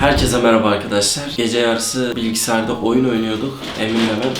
Herkese merhaba arkadaşlar. Gece yarısı bilgisayarda oyun oynuyorduk. Emin'le ben.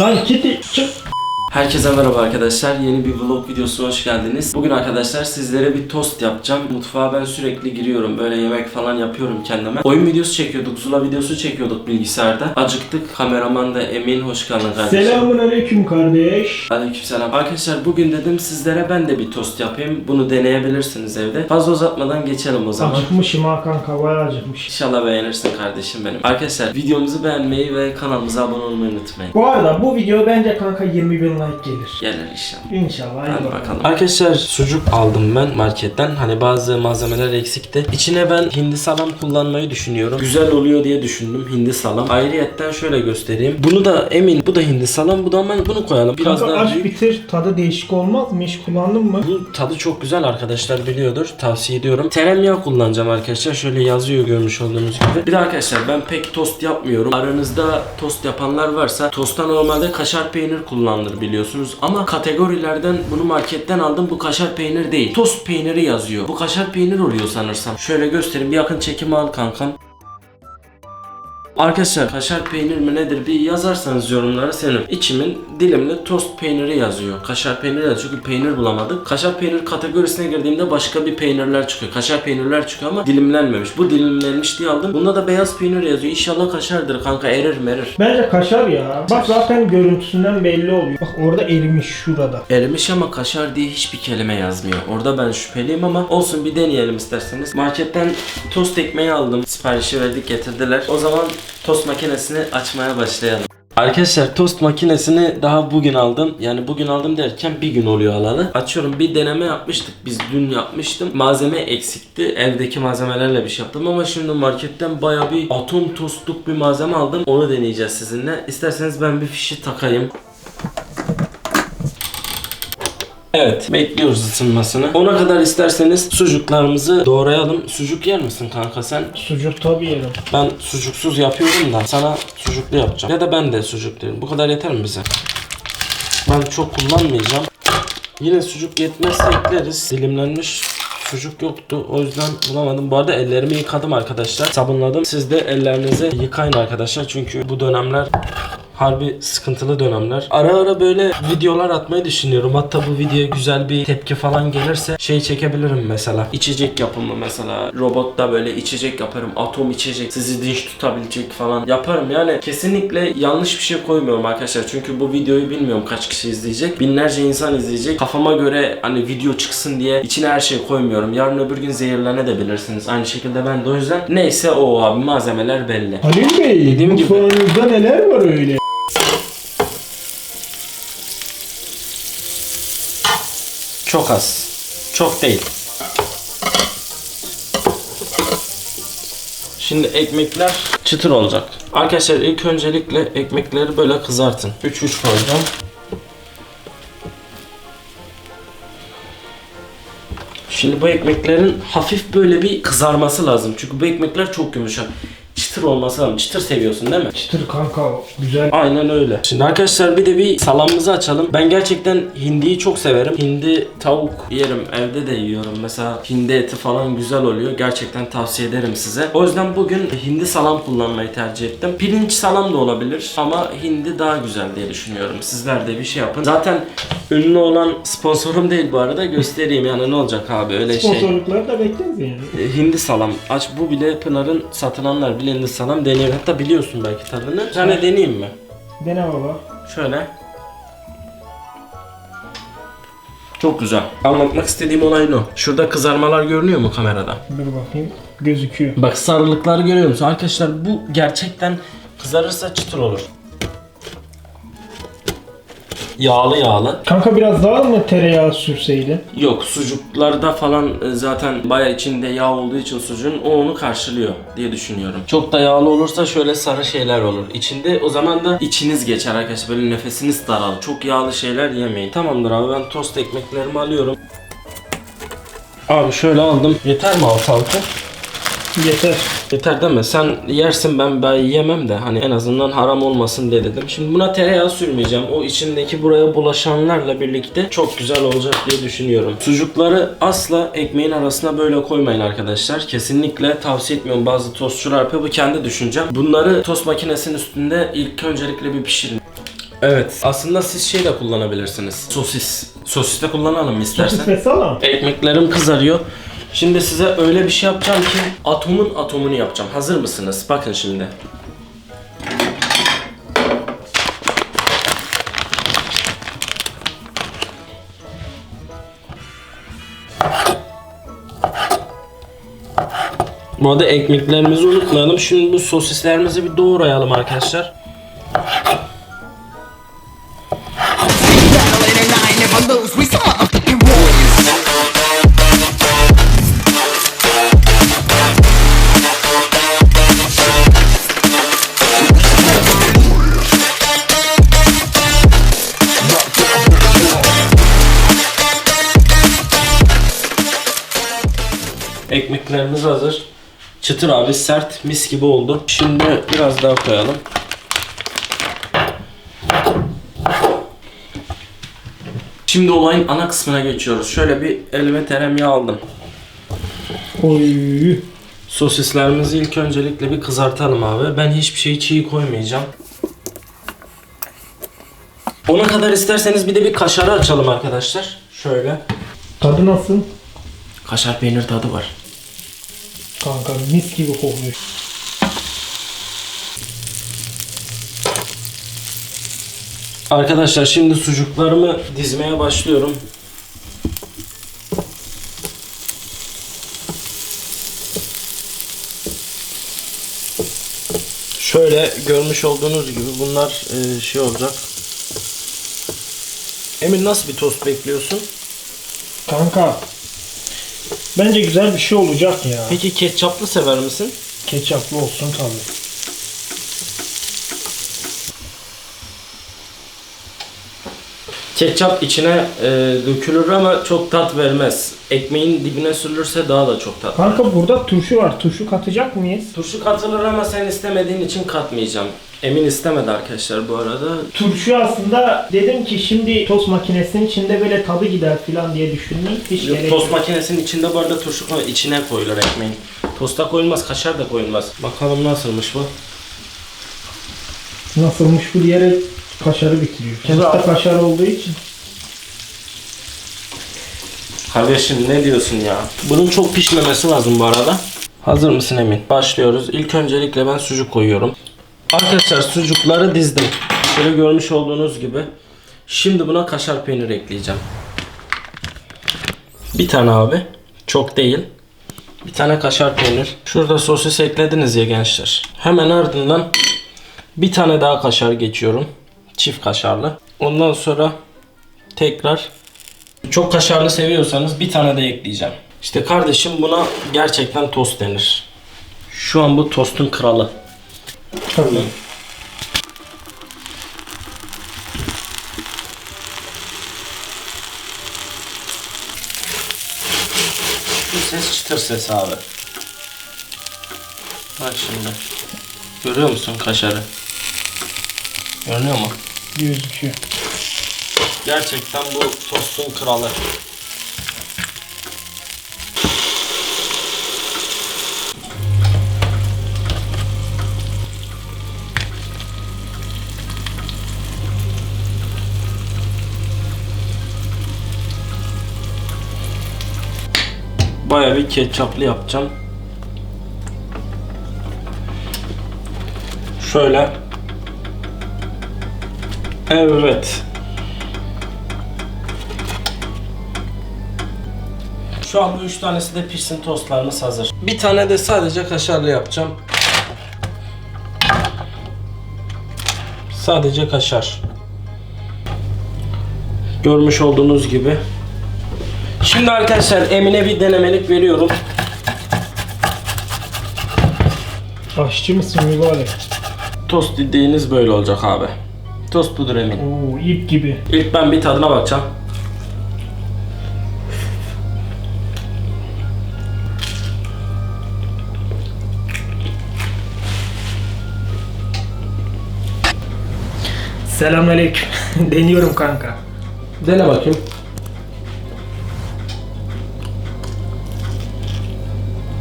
Lan Kitty çık. Herkese merhaba arkadaşlar. Yeni bir vlog videosuna hoş geldiniz. Bugün arkadaşlar sizlere bir tost yapacağım. Mutfağa ben sürekli giriyorum. Böyle yemek falan yapıyorum kendime. Oyun videosu çekiyorduk. Zula videosu çekiyorduk bilgisayarda. Acıktık. Kameraman da Emin. Hoş geldin kardeşim. Selamun aleyküm kardeş. Aleykümselam. Arkadaşlar bugün dedim sizlere ben de bir tost yapayım. Bunu deneyebilirsiniz evde. Fazla uzatmadan geçelim o zaman. Acıkmışım ha kanka bayağı acıkmış. İnşallah beğenirsin kardeşim benim. Arkadaşlar videomuzu beğenmeyi ve kanalımıza abone olmayı unutmayın. Bu arada bu video bence kanka 20 bin like gelir. Gelir inşallah. İnşallah. Hadi bakalım. Arkadaşlar sucuk aldım ben marketten. Hani bazı malzemeler eksikti. İçine ben hindi salam kullanmayı düşünüyorum. Güzel oluyor diye düşündüm hindi salam. Ayrıyetten şöyle göstereyim. Bunu da emin bu da hindi salam. Bu da ama bunu koyalım. Biraz Kanka daha aç büyük. bitir tadı değişik olmaz mı? Hiç kullandın mı? Bu tadı çok güzel arkadaşlar biliyordur. Tavsiye ediyorum. Tereyağı kullanacağım arkadaşlar. Şöyle yazıyor görmüş olduğunuz gibi. Bir de arkadaşlar ben pek tost yapmıyorum. Aranızda tost yapanlar varsa tosta normalde kaşar peynir kullanılır biliyorsunuz. Ama kategorilerden bunu marketten aldım. Bu kaşar peynir değil. Tost peyniri yazıyor. Bu kaşar peynir oluyor sanırsam. Şöyle göstereyim. Bir yakın çekimi al kankam. Arkadaşlar kaşar peynir mi nedir bir yazarsanız yorumlara senin. İçimin dilimli tost peyniri yazıyor. Kaşar peyniri yazıyor çünkü peynir bulamadık. Kaşar peynir kategorisine girdiğimde başka bir peynirler çıkıyor. Kaşar peynirler çıkıyor ama dilimlenmemiş. Bu dilimlenmiş diye aldım. Bunda da beyaz peynir yazıyor. İnşallah kaşardır kanka erir merir. Bence kaşar ya. Bak zaten görüntüsünden belli oluyor. Bak orada erimiş şurada. Erimiş ama kaşar diye hiçbir kelime yazmıyor. Orada ben şüpheliyim ama olsun bir deneyelim isterseniz. Marketten tost ekmeği aldım. Siparişi verdik getirdiler. O zaman tost makinesini açmaya başlayalım. Arkadaşlar tost makinesini daha bugün aldım. Yani bugün aldım derken bir gün oluyor alalı. Açıyorum bir deneme yapmıştık. Biz dün yapmıştım. Malzeme eksikti. Evdeki malzemelerle bir şey yaptım ama şimdi marketten baya bir atom tostluk bir malzeme aldım. Onu deneyeceğiz sizinle. İsterseniz ben bir fişi takayım. Evet, bekliyoruz ısınmasını. Ona kadar isterseniz sucuklarımızı doğrayalım. Sucuk yer misin kanka sen? Sucuk tabii yerim. Ben sucuksuz yapıyorum da sana sucuklu yapacağım. Ya da ben de sucuk derim. Bu kadar yeter mi bize? Ben çok kullanmayacağım. Yine sucuk yetmezse ekleriz. Dilimlenmiş sucuk yoktu. O yüzden bulamadım. Bu arada ellerimi yıkadım arkadaşlar. Sabunladım. Siz de ellerinizi yıkayın arkadaşlar. Çünkü bu dönemler harbi sıkıntılı dönemler. Ara ara böyle videolar atmayı düşünüyorum. Hatta bu videoya güzel bir tepki falan gelirse şey çekebilirim mesela. İçecek yapımı mesela. Robotta böyle içecek yaparım. Atom içecek. Sizi dinç tutabilecek falan yaparım. Yani kesinlikle yanlış bir şey koymuyorum arkadaşlar. Çünkü bu videoyu bilmiyorum kaç kişi izleyecek. Binlerce insan izleyecek. Kafama göre hani video çıksın diye içine her şey koymuyorum. Yarın öbür gün zehirlenebilirsiniz. Aynı şekilde ben de o yüzden. Neyse o abi malzemeler belli. Halil Bey, Dediğim gibi. mutfağınızda neler var öyle? Çok az. Çok değil. Şimdi ekmekler çıtır olacak. Arkadaşlar ilk öncelikle ekmekleri böyle kızartın. 3-3 koyacağım. Şimdi bu ekmeklerin hafif böyle bir kızarması lazım. Çünkü bu ekmekler çok yumuşak. Çıtır olması lazım. Çıtır seviyorsun değil mi? Çıtır kanka güzel. Aynen öyle. Şimdi arkadaşlar bir de bir salamımızı açalım. Ben gerçekten hindiyi çok severim. Hindi tavuk yerim. Evde de yiyorum. Mesela hindi eti falan güzel oluyor. Gerçekten tavsiye ederim size. O yüzden bugün hindi salam kullanmayı tercih ettim. Pirinç salam da olabilir ama hindi daha güzel diye düşünüyorum. Sizler de bir şey yapın. Zaten ünlü olan sponsorum değil bu arada. Göstereyim yani ne olacak abi öyle şey. Sponsorlukları da bekleriz yani. E, Hindi salam. Aç bu bile Pınar'ın satılanlar bile hindi salam deniyor. Hatta biliyorsun belki tadını. Bir tane deneyeyim mi? Dene baba. Şöyle. Çok güzel. Anlatmak istediğim olay o. Şurada kızarmalar görünüyor mu kamerada? Dur bakayım. Gözüküyor. Bak sarılıkları görüyor musun? Arkadaşlar bu gerçekten kızarırsa çıtır olur. Yağlı yağlı. Kanka biraz daha mı tereyağı sürseydin? Yok sucuklarda falan e, zaten baya içinde yağ olduğu için sucuğun o onu karşılıyor diye düşünüyorum. Çok da yağlı olursa şöyle sarı şeyler olur. İçinde o zaman da içiniz geçer arkadaşlar böyle nefesiniz daralır. Çok yağlı şeyler yemeyin. Tamamdır abi ben tost ekmeklerimi alıyorum. Abi şöyle aldım. Yeter mi altı altı? Yeter. Yeter mi? Sen yersin ben ben yemem de hani en azından haram olmasın diye dedim. Şimdi buna tereyağı sürmeyeceğim. O içindeki buraya bulaşanlarla birlikte çok güzel olacak diye düşünüyorum. Sucukları asla ekmeğin arasına böyle koymayın arkadaşlar. Kesinlikle tavsiye etmiyorum. Bazı tostçular yapıyor. Bu kendi düşüncem. Bunları tost makinesinin üstünde ilk öncelikle bir pişirin. Evet. Aslında siz şey de kullanabilirsiniz. Sosis. Sosis de kullanalım istersen. Sosis ve salam. Ekmeklerim kızarıyor. Şimdi size öyle bir şey yapacağım ki atomun atomunu yapacağım. Hazır mısınız? Bakın şimdi. Bu arada ekmeklerimizi unutmayalım. Şimdi bu sosislerimizi bir doğrayalım arkadaşlar. Çıtır abi sert mis gibi oldu. Şimdi biraz daha koyalım. Şimdi olayın ana kısmına geçiyoruz. Şöyle bir elime tereyağı aldım. Oy. Sosislerimizi ilk öncelikle bir kızartalım abi. Ben hiçbir şeyi çiğ koymayacağım. Ona kadar isterseniz bir de bir kaşarı açalım arkadaşlar. Şöyle. Tadı nasıl? Kaşar peynir tadı var. Kanka mis gibi kokuyor. Arkadaşlar şimdi sucuklarımı dizmeye başlıyorum. Şöyle görmüş olduğunuz gibi bunlar e, şey olacak. Emin nasıl bir tost bekliyorsun? Kanka. Bence güzel bir şey olacak ya. Peki ketçaplı sever misin? Ketçaplı olsun tabii. Ketçap içine e, dökülür ama çok tat vermez. Ekmeğin dibine sürülürse daha da çok tat. Kanka burada turşu var. Turşu katacak mıyız? Turşu katılır ama sen istemediğin için katmayacağım. Emin istemedi arkadaşlar bu arada. Turşu aslında dedim ki şimdi tost makinesinin içinde böyle tadı gider falan diye düşündüm. Hiç Yok, gerek tost yok. makinesinin içinde bu arada turşu koy, içine koyulur ekmeğin. Tosta koyulmaz, kaşar da koyulmaz. Bakalım nasılmış bu. Nasılmış bu diyerek kaşarı bitiriyor. Kenarda kaşar olduğu için. Kardeşim ne diyorsun ya? Bunun çok pişmemesi lazım bu arada. Hazır mısın Emin? Başlıyoruz. İlk öncelikle ben sucuk koyuyorum. Arkadaşlar sucukları dizdim. Şöyle görmüş olduğunuz gibi. Şimdi buna kaşar peynir ekleyeceğim. Bir tane abi. Çok değil. Bir tane kaşar peynir. Şurada sosis eklediniz ya gençler. Hemen ardından bir tane daha kaşar geçiyorum. Çift kaşarlı. Ondan sonra tekrar çok kaşarlı seviyorsanız bir tane de ekleyeceğim. İşte kardeşim buna gerçekten tost denir. Şu an bu tostun kralı. Tabii. Şu ses çıtır ses abi. Bak şimdi. Görüyor musun kaşarı? Görünüyor mu? Gözüküyor. Gerçekten bu tostun kralı. Baya bir ketçaplı yapacağım. Şöyle. Evet. Şu an bu üç tanesi de pişsin tostlarımız hazır. Bir tane de sadece kaşarlı yapacağım. Sadece kaşar. Görmüş olduğunuz gibi. Şimdi arkadaşlar Emine bir denemelik veriyorum. Aşçı mısın mübarek? Tost dediğiniz böyle olacak abi. Toz budur emin. Oo ip gibi. İlk ben bir tadına bakacağım. Selamünaleyküm. Deniyorum kanka. Dene bakayım.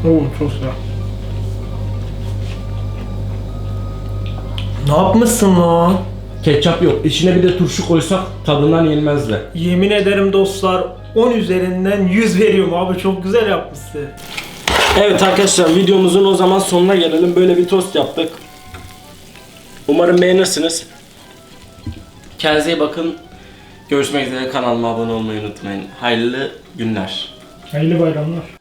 Oo çok sıra. Ne yapmışsın lan? Ketçap yok. İçine bir de turşu koysak tadından yenmezdi. Yemin ederim dostlar 10 üzerinden 100 veriyorum abi çok güzel yapmışsın. Evet arkadaşlar videomuzun o zaman sonuna gelelim. Böyle bir tost yaptık. Umarım beğenirsiniz. Kendinize iyi bakın. Görüşmek üzere kanalıma abone olmayı unutmayın. Hayırlı günler. Hayırlı bayramlar.